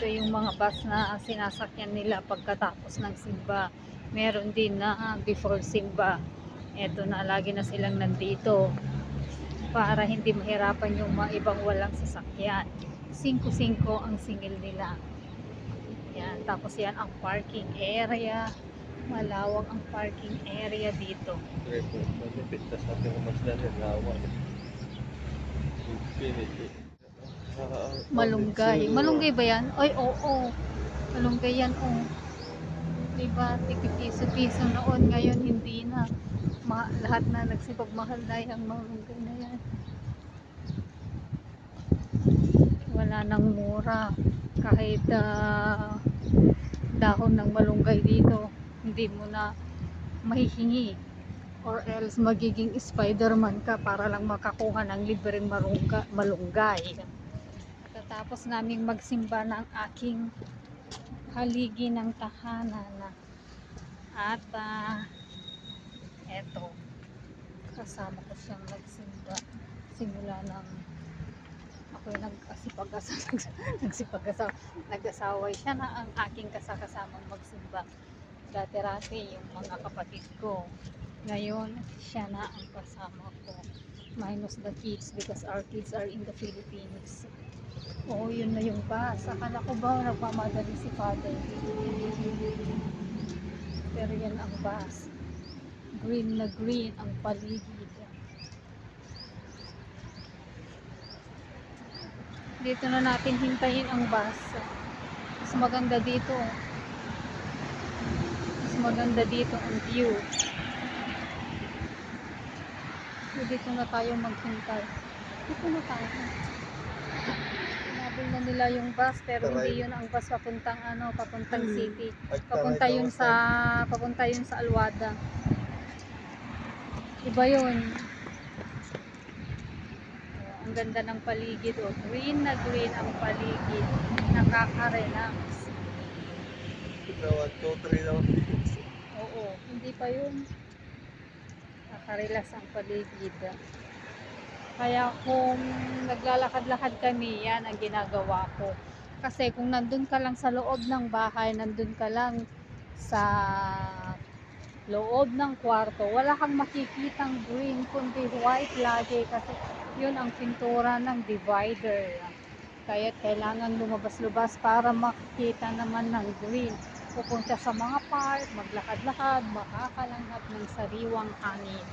Ito yung mga bus na sinasakyan nila pagkatapos ng simba. Meron din na before simba. Ito na lagi na silang nandito para hindi mahirapan yung mga ibang walang sasakyan. 5-5 ang singil nila. Yan. Tapos yan ang parking area. Malawak ang parking area dito. Grepo, malipit na sa ating masdan yung lawan. Infinity. Malunggay. Malunggay ba yan? Ay, oo. Malunggay yan, oo. Diba, tikipiso-piso noon, ngayon hindi na. Ma lahat na nagsipagmahal na yung malunggay na yan. Wala nang mura. Kahit ah, dahon ng malunggay dito, hindi mo na mahihingi. Or else magiging Spider-Man ka para lang makakuha ng libreng marungga, malunggay. Katapos naming magsimba ng aking haligi ng tahanan. At ah, eto, kasama ko siyang nagsimba. Simula ng ako yung nagsipag-asawa, nagsipag-asawa, nag-asaway siya na ang aking kasakasamang magsimba. Dati-rati yung mga kapatid ko. Ngayon, siya na ang kasama ko. Minus the kids because our kids are in the Philippines. Oo, yun na yung bus. Akala ko ba nagmamadali si father? Pero yan ang bus. Green na green ang paligid. Dito na natin hintayin ang bus. Mas maganda dito. Mas maganda dito ang view. So, dito na tayo maghintay. Dito na tayo. Hinabol na nila yung bus pero hindi yun ang bus papuntang ano, papuntang Hmm. city. Papunta taray yun sa papunta yun sa Alwada. Iba yun. Oh, ang ganda ng paligid oh. Green na green ang paligid. Nakaka-relax. One, two, three daw. Oo, hindi pa yun. Nakaka-relax ang paligid. Kaya kung naglalakad-lakad kami, yan ang ginagawa ko. Kasi kung nandun ka lang sa loob ng bahay, nandun ka lang sa loob ng kwarto, wala kang makikitang green, kundi white lagi kasi yun ang pintura ng divider. Kaya kailangan lumabas-lubas para makita naman ng green. Pupunta sa mga park, maglakad-lakad, makakalanghap ng sariwang hangin.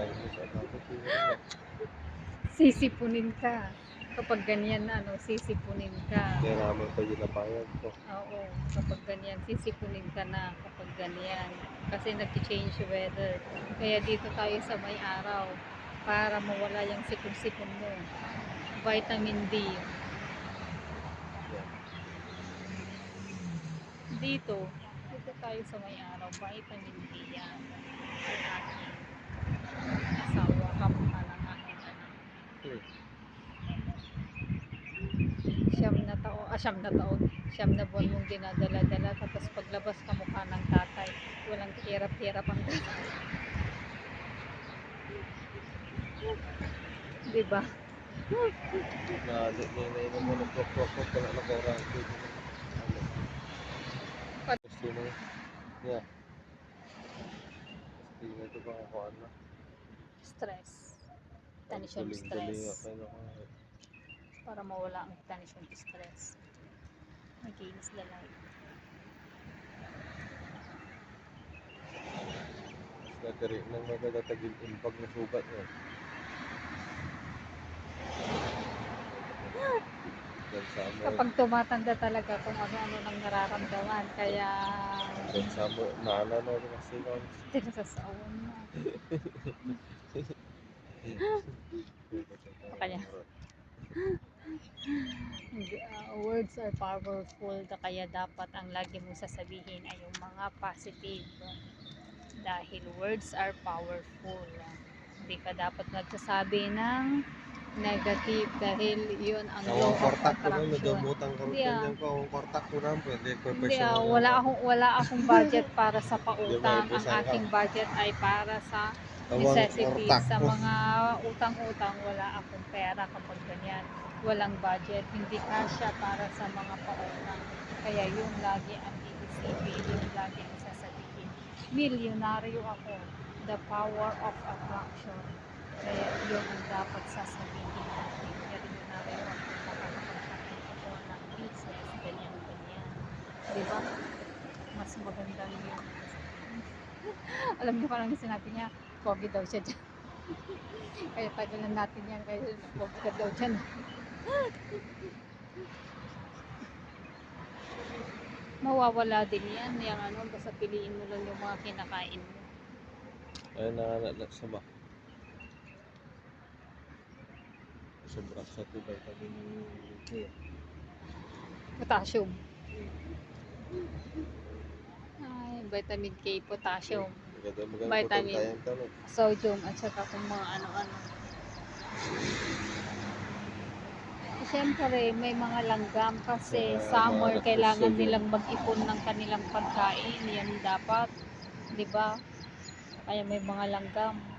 Sisipunin ka. Kapag ganyan na, ano, sisipunin ka. Kaya naman pa yun nabayad ko. Oo, kapag ganyan, sisipunin ka na kapag ganyan. Kasi nag-change weather. Kaya dito tayo sa may araw para mawala yung sipon-sipon mo. Vitamin D. Dito, dito tayo sa may araw, vitamin D yan. Aking asawa, kamukha ng aking anak. Hmm. Siyam na taon, ah siyam na taon, siyam na buwan mong dinadala-dala, tapos paglabas ka mukha ng tatay, walang hirap-hirap ang tatay. Diba? Kakuhaan na. Stress. Tension stress. ano, Para mawala ang tension stress. Against the light. Nagkari nang magagatagil impag na sugat mo. Sama, Kapag tumatanda talaga kung ano-ano nang nararamdaman, kaya dan sama, naala na rin kasi kung tinasasawan na. Kanya. Words are powerful kaya dapat ang lagi mong sasabihin ay yung mga positive. Dahil words are powerful. Hindi ka dapat nagsasabi ng negative dahil yun ang law Ang of attraction. ko Hindi, ah. ko, ang kortak ko na, pwede ko hindi ah, wala akong wala akong budget para sa pautang. Ang aking budget ay para sa necessities. sa mga utang-utang wala akong pera kapag ganyan walang budget, hindi kasya para sa mga pautang. Kaya yung lagi ang iisipin, yung lagi ang sasabihin. Milyonaryo ako. The power of attraction. Kaya yun ang dapat sasabihin natin. Milyonaryo ako. Makakapagpakin ako ng business, ganyan, ganyan. Di ba? Mas maganda yun. Alam niyo parang sinabi niya, pogi daw siya dyan. Kaya tagalan natin yan, kaya pogi ka daw dyan. Mawawala din yan, yung ano, basta piliin mo lang yung mga kinakain mo. Ayun na na, na sa ba? Sobra sa ito vitamin K. Potassium. Ay, vitamin K, potassium, Maganda maganda Vitamin. sodium, at saka kung mga ano-ano. Siyempre, may mga langgam kasi Sa summer kailangan nilang mag-ipon ng kanilang pagkain. Yan dapat, di ba? Kaya may mga langgam.